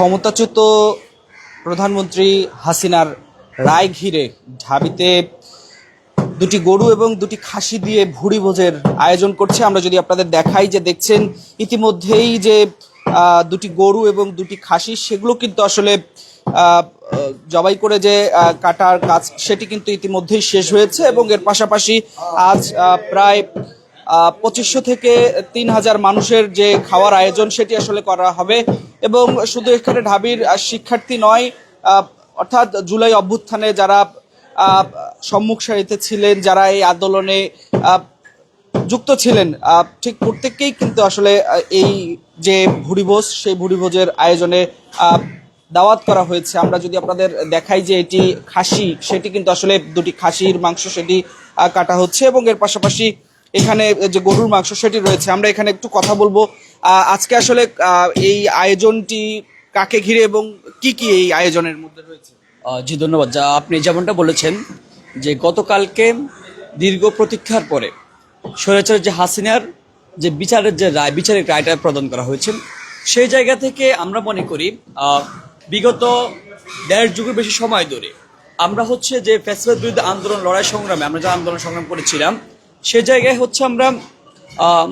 ক্ষমতাচ্যুত প্রধানমন্ত্রী হাসিনার রায় ঘিরে ঢাবিতে দুটি গরু এবং দুটি খাসি দিয়ে ভুড়ি ভোজের আয়োজন করছে। আমরা যদি আপনাদের দেখাই যে দেখছেন, ইতিমধ্যেই যে দুটি গরু এবং দুটি খাসি, সেগুলো কিন্তু আসলে জবাই করে যে কাটার কাজ, সেটি কিন্তু ইতিমধ্যেই শেষ হয়েছে এবং এর পাশাপাশি আজ প্রায় পঁচিশশো থেকে তিন হাজার মানুষের যে খাওয়ার আয়োজন, সেটি আসলে করা হবে। এবং শুধু এখানে ঢাবির শিক্ষার্থী নয় অর্থাৎ জুলাই অভ্যুত্থানে যারা সম্মুখ সারিতে ছিলেন, যারা এই আন্দোলনে যুক্ত ছিলেন ঠিক প্রত্যেককেই কিন্তু আসলে এই যে ভুড়িভোজ, সেই ভুড়িভোজের আয়োজনে দাওয়াত করা হয়েছে। আমরা যদি আপনাদের দেখাই যে এটি খাসি, সেটি কিন্তু আসলে দুটি খাসির মাংস, সেটি কাটা হচ্ছে এবং এর পাশাপাশি এখানে যে গরুর মাংস সেটি রয়েছে। আমরা এখানে একটু কথা বলব আজকে আসলে এই আয়োজনটি কাকে ঘিরে এবং কি কি এই আয়োজনের মধ্যে রয়েছে? জি, ধন্যবাদ। যা আপনি যেমনটা বলেছেন যে গতকালকে দীর্ঘ প্রতীক্ষার পরে স্বৈরাচার যে হাসিনার যে বিচারের যে রায়, বিচারিক রায়টা প্রদান করা হয়েছে, সেই জায়গা থেকে আমরা মনে করি বিগত দেড় যুগের বেশি সময় ধরে আমরা হচ্ছে যে ফ্যাসিবাদ বিরুদ্ধে আন্দোলন, লড়াই সংগ্রামে আমরা যে আন্দোলন সংগ্রাম করেছিলাম সে জায়গায় হচ্ছে আমরা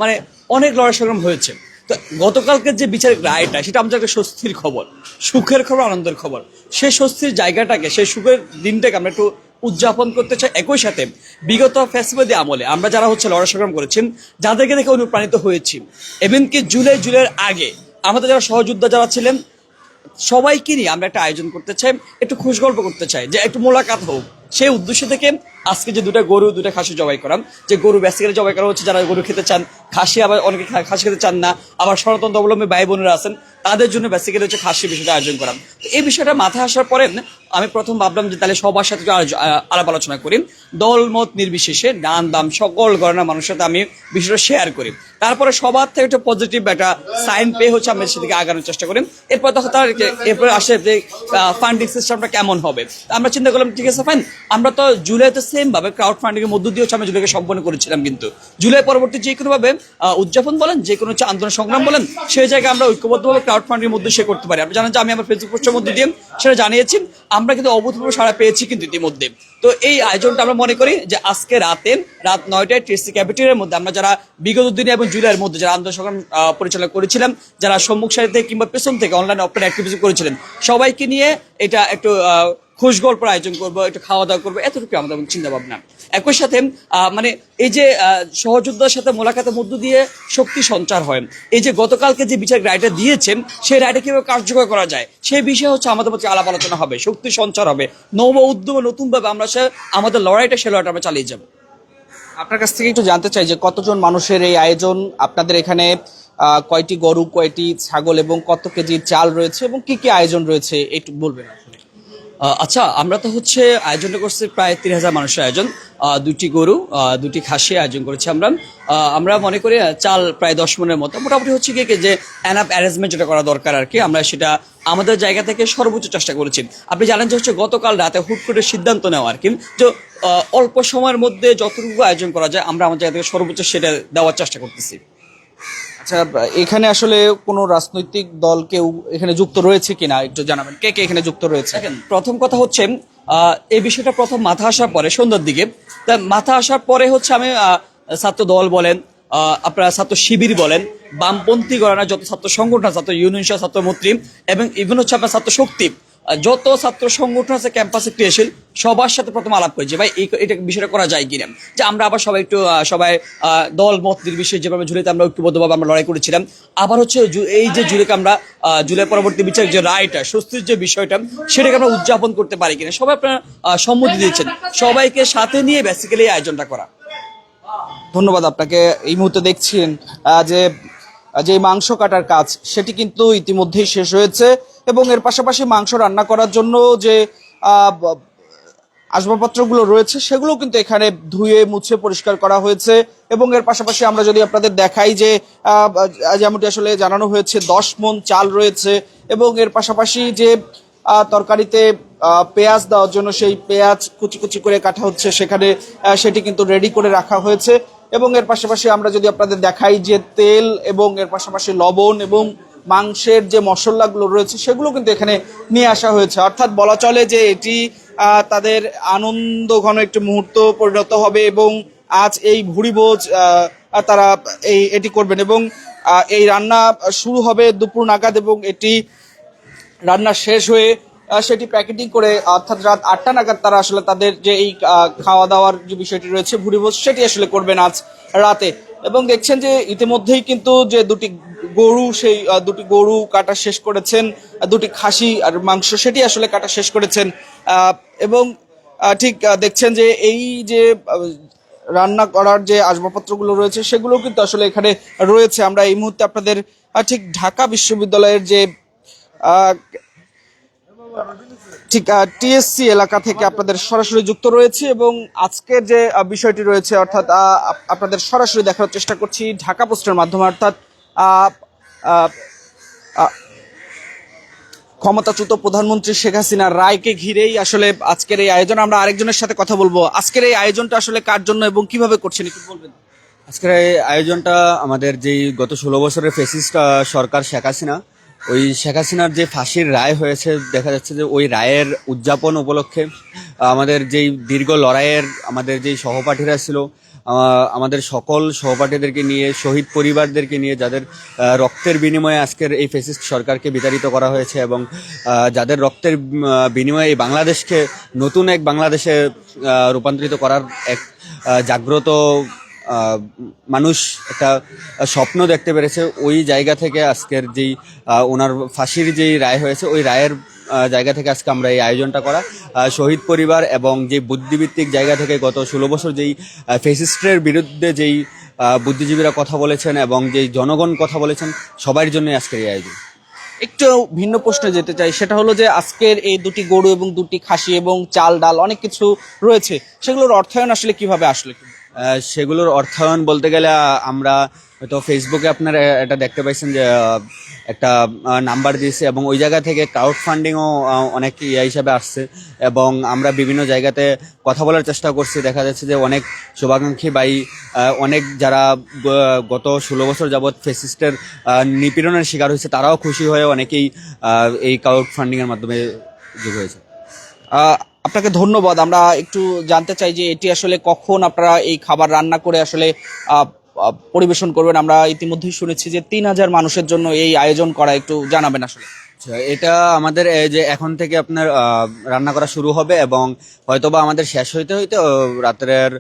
মানে অনেক লড়াই সংগ্রাম হয়েছে। তো গতকালকের যে বিচারিক রায়টা, সেটা আমাদের একটা স্বস্তির খবর, সুখের খবর, আনন্দের খবর। সেই স্বস্তির জায়গাটাকে, সেই সুখের দিনটাকে আমরা একটু উদযাপন করতে চাই একই সাথে বিগত ফ্যাসিবাদী আমলে। আমরা যারা হচ্ছে লড়াই সংগ্রাম করেছেন, যাদেরকে দেখে অনুপ্রাণিত হয়েছি। এমনকি জুলাই, জুলাইয়ের আগে আমাদের যারা সহযোদ্ধা যারা ছিলেন, সবাইকে নিয়ে আমরা একটা আয়োজন করতে চাই, একটু খুশ গল্প করতে চাই, যে একটু মোলাকাত হোক। সেই উদ্দেশ্য থেকে আজকে যে দুটো গরু, দুটো খাসি জবাই করাম। যে গরু বেসিক্যালি জবাই করা হচ্ছে, যারা গরু খেতে চান, খাসি আবার অনেকে খাসি খেতে চান না, আবার সনাতন অবলম্বী ভাই বোনেরা আছেন, তাদের জন্য বেসিক্যালি হচ্ছে খাসি বিষয়টা আয়োজন করাম। তো এই বিষয়টা মাথায় আসার পরে আমি প্রথম ভাবলাম যে তাহলে সবার সাথে আলাপ আলোচনা করি। দলমত নির্বিশেষে ডান দাম, সকল গণনা মানুষের সাথে আমি বিষয়টা শেয়ার করি। তারপরে সবার থেকে একটা পজিটিভ একটা সাইন পেয়ে হচ্ছে আমরা সেদিকে আগানোর চেষ্টা করি। এরপর তখন তার এরপরে আসে যে ফান্ডিং সিস্টেমটা কেমন হবে। আমরা চিন্তা করলাম, ঠিক আছে ফাইন আমরা তো জুলাইতে সেম ভাবে ক্রাউড ফান্ডিং এর মধ্য দিয়ে আমরা জুলাইকে সম্পন্ন করেছিলাম কিন্তু। জুলাই পরবর্তী যে কোনো ভাবে আহ, উদযাপন বলেন যে কোনো আন্দোলন সংগ্রাম বলেন সেই জায়গায় আমরা ঐক্যবদ্ধভাবে ক্রাউড ফান্ডিং এর মধ্যে সে করতে পারি। আপনি জানেন যে আমি আমার ফেসবুক পোস্টের মধ্যে দিয়ে সেটা জানিয়েছি। আমরা কিন্তু অভূতপূর্ব সাড়া পেয়েছি কিন্তু ইতিমধ্যে। তো এই আয়োজনটা আমরা মনে করি যে আজকে রাতে রাত নয়টায় টিএসসি ক্যাপিটালের মধ্যে আমরা যারা বিগত দিনে এবং জুলাইয়ের মধ্যে যারা আন্দোলন সংগ্রাম পরিচালনা করেছিলাম যারা সম্মুখ সারিতে কিংবা পেছন থেকে অনলাইন অফলাইন অ্যাক্টিভিটি করেছিলেন সবাইকে নিয়ে এটা একটু খুশ গল্পের আয়োজন করব, একটু খাওয়া দাওয়া করব, এতটুকু আমাদের চিন্তা ভাবনা। একই সাথে মানে এই যে সহযোদ্ধার সাথে মোলাকাতের মধ্য দিয়ে শক্তি সঞ্চার হয়। এই যে গতকালকে যে বিচার রায়টা দিয়েছেন, সেই রায়টা কীভাবে কার্যকর করা যায়, সেই বিষয়ে হচ্ছে আমাদের মধ্যে আলাপ আলোচনা হবে, শক্তি সঞ্চার হবে। নব উদ্যমে নতুনভাবে আমরা সে, আমাদের লড়াইটা সে লড়াইটা আমরা চালিয়ে যাব। আপনার কাছ থেকে একটু জানতে চাই যে কতজন মানুষের এই আয়োজন, আপনাদের এখানে কয়টি গরু, কয়টি ছাগল এবং কত কেজি চাল রয়েছে এবং কি কি আয়োজন রয়েছে, একটু বলবেন। আচ্ছা আমরা তো হচ্ছে আয়োজনটা করছি প্রায় তিন হাজার মানুষের আয়োজন। দুটি গরু দুটি খাসি আয়োজন করেছি আমরা। আমরা মনে করি চাল প্রায় দশ মনের মতো। মোটামুটি হচ্ছে কি যে অ্যানাপ অ্যারেঞ্জমেন্ট যেটা করা দরকার আর কি, আমরা সেটা আমাদের জায়গা থেকে সর্বোচ্চ চেষ্টা করেছি। আপনি জানেন যে হচ্ছে গতকাল রাতে হুট করে সিদ্ধান্ত নেওয়া আর কি, যে অল্প সময়ের মধ্যে যতটুকু আয়োজন করা যায়, আমরা আমাদের জায়গা থেকে সর্বোচ্চ সেটা দেওয়ার চেষ্টা করতেছি। আচ্ছা এখানে আসলে কোনো রাজনৈতিক দল কেউ এখানে যুক্ত রয়েছে কিনা একটু জানাবেন। কে কে এখানে যুক্ত রয়েছে? প্রথম কথা হচ্ছে আহ, এই বিষয়টা প্রথম মাথা আসার পরে সন্ধ্যার দিকে তা মাথা আসার পরে হচ্ছে আমি ছাত্র দল বলেন আপনারা ছাত্র শিবির বলেন বামপন্থী গণনা যত ছাত্র সংগঠন ছাত্র ইউনিয়ন ছাত্র মৈত্রী এবং ইভেন হচ্ছে আপনার ছাত্র শক্তি যত ছাত্র সংগঠন আছে ক্যাম্পাসে ক্রিয়াশীল, সবার সাথে প্রথম আলাপ করি যে, ভাই এটা বিষয়টা করা যায় কিনা? যে, আমরা আবার সবাই একটু সবাই দল মত নির্বিশেষে যেভাবে ঝুলিতে আমরা ঐক্যবদ্ধভাবে আমরা লড়াই করেছিলাম, আবার হচ্ছে এই যে জুলেকে আমরা জুলাই পরবর্তী বিচার যে রায়টা, স্বস্তির যে বিষয়টা, সেটাকে আমরা উদযাপন করতে পারি কিনা, সবাই আপনারা সম্মতি দিয়েছেন। সবাইকে সাথে নিয়ে বেসিক্যালি এই আয়োজনটা করা। ধন্যবাদ আপনাকে। এই মুহূর্তে দেখছেন যে যে মাংস কাটার কাজ, সেটি কিন্তু ইতিমধ্যেই শেষ হয়েছে। এবং এর পাশাপাশি মাংস রান্না করার জন্য যে আসবাবপত্রগুলো রয়েছে সেগুলো কিন্তু এখানে ধুয়ে, মুছে পরিষ্কার করা হয়েছে। এবং এর পাশাপাশি আমরা যদি আপনাদের দেখাই যে যেমনটি আসলে জানানো হয়েছে, দশ মন চাল রয়েছে এবং এর পাশাপাশি যে তরকারিতে পেঁয়াজ দেওয়ার জন্য সেই পেঁয়াজ কুচি কুচি করে কাটা হচ্ছে, সেখানে সেটি কিন্তু রেডি করে রাখা হয়েছে। এবং এর পাশাপাশি আমরা যদি আপনাদের দেখাই যে, তেল এবং এর পাশাপাশি লবণ এবং মাংসের যে মশলাগুলো রয়েছে সেগুলো কিন্তু এখানে নিয়ে আসা হয়েছে। অর্থাৎ বলা চলে যে এটি তাদের আনন্দ ঘন একটি মুহূর্ত পরিণত হবে এবং আজ এই ভুড়িভোজ তারা এই, এটি করবেন এবং এই রান্না শুরু হবে দুপুর নাগাদ এবং এটি রান্না শেষ হয়ে সেটি প্যাকেটিং করে, অর্থাৎ রাত আটটা নাগাদ তারা আসলে তাদের যে এই খাওয়া দাওয়ার যে বিষয়টি রয়েছে ভুড়িভোজ, সেটি আসলে করবেন আজ রাতে। এবং দেখছেন যে ইতিমধ্যেই কিন্তু যে দুটি গরু, সেই দুটি গরু কাটা শেষ করেছেন দুটি খাসি আর মাংস সেটি আসলে কাটা শেষ করেছেন। এবং ঠিক দেখছেন যে এই যে রান্না করার যে আসবাবপত্রগুলো রয়েছে সেগুলো কিন্তু আসলে এখানে রয়েছে। আমরা এই মুহূর্তে আপনাদের ঠিক ঢাকা বিশ্ববিদ্যালয়ের যে ঠিক টিএসসি এলাকা থেকে আপনাদের সরাসরি যুক্ত রয়েছে এবং আজকের যে বিষয়টি রয়েছে, অর্থাৎ আপনাদের সরাসরি দেখার চেষ্টা করছি ঢাকা পোস্টের মাধ্যমে, অর্থাৎ ক্ষমতাচ্যুত প্রধানমন্ত্রী শেখ হাসিনা রায়কে ঘিরেই আসলে আজকের এই আয়োজন। আমরা আরেকজনের সাথে কথা বলব। আজকের এই আয়োজনটা আসলে কার জন্য এবং কীভাবে করছেন একটু বলবেন? আজকের এই আয়োজনটা আমাদের যেই গত ষোলো বছরের ফেসিস্ট সরকার শেখ হাসিনা, ওই শেখ হাসিনার যে ফাঁসির রায় হয়েছে, দেখা যাচ্ছে যে ওই রায়ের উদযাপন উপলক্ষে আমাদের যেই দীর্ঘ লড়াইয়ের আমাদের যেই সহপাঠীরা ছিল আমাদের সকল সহপাঠীদেরকে নিয়ে, শহীদ পরিবারদেরকে নিয়ে, যাদের রক্তের বিনিময়ে আজকের এই ফেসিস্ট সরকারকে বিতাড়িত করা হয়েছে এবং যাদের রক্তের বিনিময়ে এই বাংলাদেশকে নতুন এক বাংলাদেশে রূপান্তরিত করার এক জাগ্রত মানুষ একটা স্বপ্ন দেখতে পেরেছে, ওই জায়গা থেকে আজকের যেই ওনার ফাঁসির যেই রায় হয়েছে, ওই রায়ের জায়গা থেকে আজকে আমরা এই আয়োজনটা করা। শহীদ পরিবার এবং যে বুদ্ধিভিত্তিক জায়গা থেকে গত ষোলো বছর যেই ফেসিস্টের বিরুদ্ধে যেই বুদ্ধিজীবীরা কথা বলেছেন এবং যেই জনগণ কথা বলেছেন, সবার জন্যই আজকের এই আয়োজন। একটু ভিন্ন প্রশ্নে যেতে চাই, সেটা হলো যে আজকের এই দুটি গরু এবং দুটি খাসি এবং চাল, ডাল অনেক কিছু রয়েছে, সেগুলোর অর্থায়ন আসলে কীভাবে আসলে? সেগুলোর অর্থায়ন বলতে গেলে আমরা হয়তো ফেসবুকে আপনারা এটা দেখতে পাইছেন যে একটা নাম্বার দিয়েছে এবং ওই জায়গা থেকে ক্রাউড ফান্ডিংও অনেক ইয়া হিসাবে আসছে এবং আমরা বিভিন্ন জায়গাতে কথা বলার চেষ্টা করছি। দেখা যাচ্ছে যে অনেক শুভাকাঙ্ক্ষী বাই অনেক যারা গত ষোলো বছর যাবৎ ফেসিস্টের নিপীড়নের শিকার হয়েছে, তারাও খুশি হয়ে অনেকেই এই ক্রাউড ফান্ডিংয়ের মাধ্যমে যোগ হয়েছে। আপনাকে ধন্যবাদ। আমরা একটু জানতে চাই যে এটি আসলে কখন আপনারা এই খাবার রান্না করে আসলে পরিবেশন করবেন। আমরা ইতিমধ্যেই শুনেছি যে তিন হাজার মানুষের জন্য এই আয়োজন করা একটু জানাবেন আসলে। আচ্ছা এটা আমাদের যে এখন থেকে আপনার রান্না করা শুরু হবে এবং হয়তোবা আমাদের শেষ হইতে হইতে রাত্রের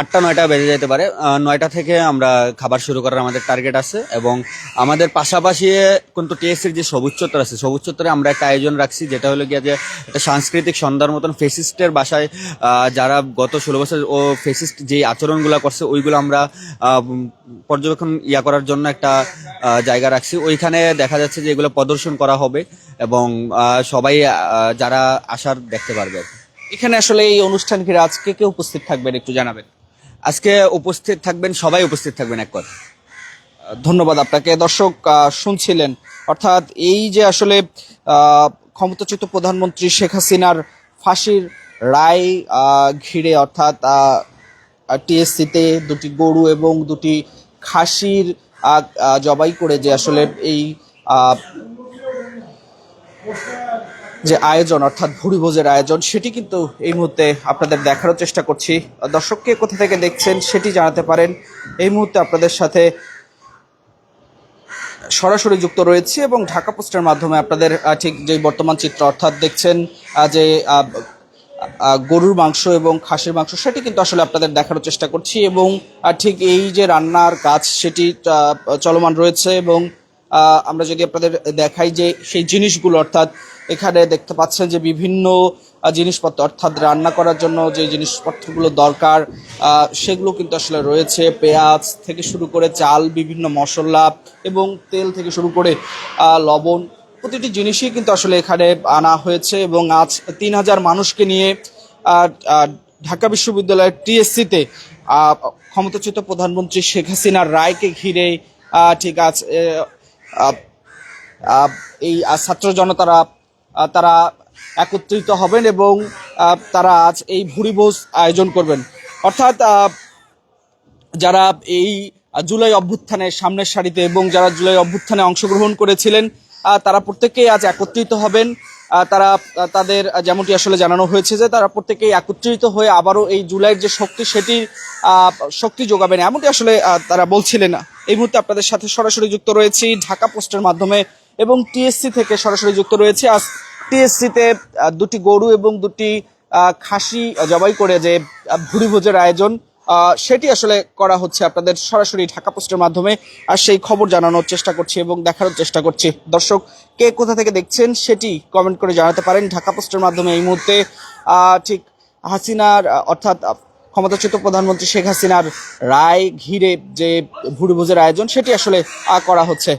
আটটা, নয়টা বেজে যেতে পারে নয়টা থেকে আমরা খাবার শুরু করার আমাদের টার্গেট আছে এবং আমাদের পাশাপাশি কিন্তু টিএসসির যে সবুজ চত্বর আছে, সবুজ চত্বরে আমরা একটা আয়োজন রাখছি, যেটা হলো গিয়ে যে একটা সাংস্কৃতিক সন্ধ্যার মতন ফেসিস্টের বাসায় যারা গত ষোলো বছর ও ফেসিস্ট যে আচরণগুলো করছে, ওইগুলো আমরা পর্যবেক্ষণ ইয়া করার জন্য একটা জায়গা রাখছি ওইখানে দেখা যাচ্ছে যে এগুলো প্রদর্শন করা হবে এবং সবাই যারা আসার দেখতে পারবে। এখানে আসলে এই অনুষ্ঠান ঘিরে আজকে কে উপস্থিত থাকবেন একটু জানাবেন? আজকে উপস্থিত থাকবেন, সবাই উপস্থিত থাকবেন এক কথা। ধন্যবাদ আপনাকে। দর্শক শুনছিলেন, অর্থাৎ এই যে আসলে ক্ষমতাচ্যুত প্রধানমন্ত্রী শেখ হাসিনার ফাঁসির রায় ঘিরে অর্থাৎ টিএসসিতে দুটি গরু এবং দুটি খাসির জবাই করে যে আসলে এই যে আয়োজন, অর্থাৎ ভুড়িভোজের আয়োজন, সেটি কিন্তু এই মুহূর্তে আপনাদের দেখারও চেষ্টা করছি। দর্শককে কোথা থেকে দেখছেন সেটি জানাতে পারেন। এই মুহূর্তে আপনাদের সাথে সরাসরি যুক্ত রয়েছে এবং ঢাকা পোস্টের মাধ্যমে আপনাদের ঠিক যে বর্তমান চিত্র, অর্থাৎ দেখছেন যে গরুর মাংস এবং খাসির মাংস, সেটি কিন্তু আসলে আপনাদের দেখানোর চেষ্টা করছি এবং ঠিক এই যে রান্নার কাজ, সেটি চলমান রয়েছে এবং আমরা যদি আপনাদের দেখাই যে সেই জিনিসগুলো, অর্থাৎ এখানে দেখতে পাচ্ছেন যে বিভিন্ন জিনিসপত্র, অর্থাৎ রান্না করার জন্য যে জিনিসপত্রগুলো দরকার সেগুলো কিন্তু আসলে রয়েছে। পেঁয়াজ থেকে শুরু করে চাল, বিভিন্ন মশলা এবং তেল থেকে শুরু করে লবণ, প্রতিটি জিনিসই কিন্তু আসলে এখানে আনা হয়েছে এবং আজ তিন হাজার মানুষকে নিয়ে ঢাকা বিশ্ববিদ্যালয়ের টিএসসিতে ক্ষমতাচ্যুত প্রধানমন্ত্রী শেখ হাসিনার রায়কে ঘিরে ঠিক আছে এই ছাত্র জনতারা তারা একত্রিত হবেন এবং তারা আজ এই ভুরিভোজ আয়োজন করবেন। অর্থাৎ যারা এই জুলাই অভ্যুত্থানের সামনের সারিতে এবং যারা জুলাই অভ্যুত্থানে অংশগ্রহণ করেছিলেন তারা প্রত্যেকেই আজ একত্রিত হবেন। তারা তাদের যেমনটি আসলে জানানো হয়েছে যে তারা প্রত্যেকেই একত্রিত হয়ে আবারও এই জুলাইয়ের যে শক্তি, সেটির শক্তি যোগাবেন। এমনটি আসলে তারা বলছিলেন এই মুহূর্তে আপনাদের সাথে সরাসরি যুক্ত রয়েছি ঢাকা পোস্টের মাধ্যমে এবং টিএসসি থেকে সরাসরি যুক্ত রয়েছে। আজ টিএসসিতে দুটি গরু এবং দুটি খাসি জবাই করে যে আহ, ভুড়ি ভোজের আয়োজন সেটি আসলে করা হচ্ছে আপনাদের সরাসরি ঢাকা পোস্টের মাধ্যমে। আর সেই খবর জানানোর চেষ্টা করছি এবং দেখানোর চেষ্টা করছি। দর্শক কে কোথা থেকে দেখছেন সেটি কমেন্ট করে জানাতে পারেন। ঢাকা পোস্টের মাধ্যমে এই মুহূর্তে ঠিক হাসিনার অর্থাৎ ক্ষমতাচ্যুত প্রধানমন্ত্রী শেখ হাসিনার রায় ঘিরে যে ভুড়ি ভোজের আয়োজন সেটি আসলে করা হচ্ছে।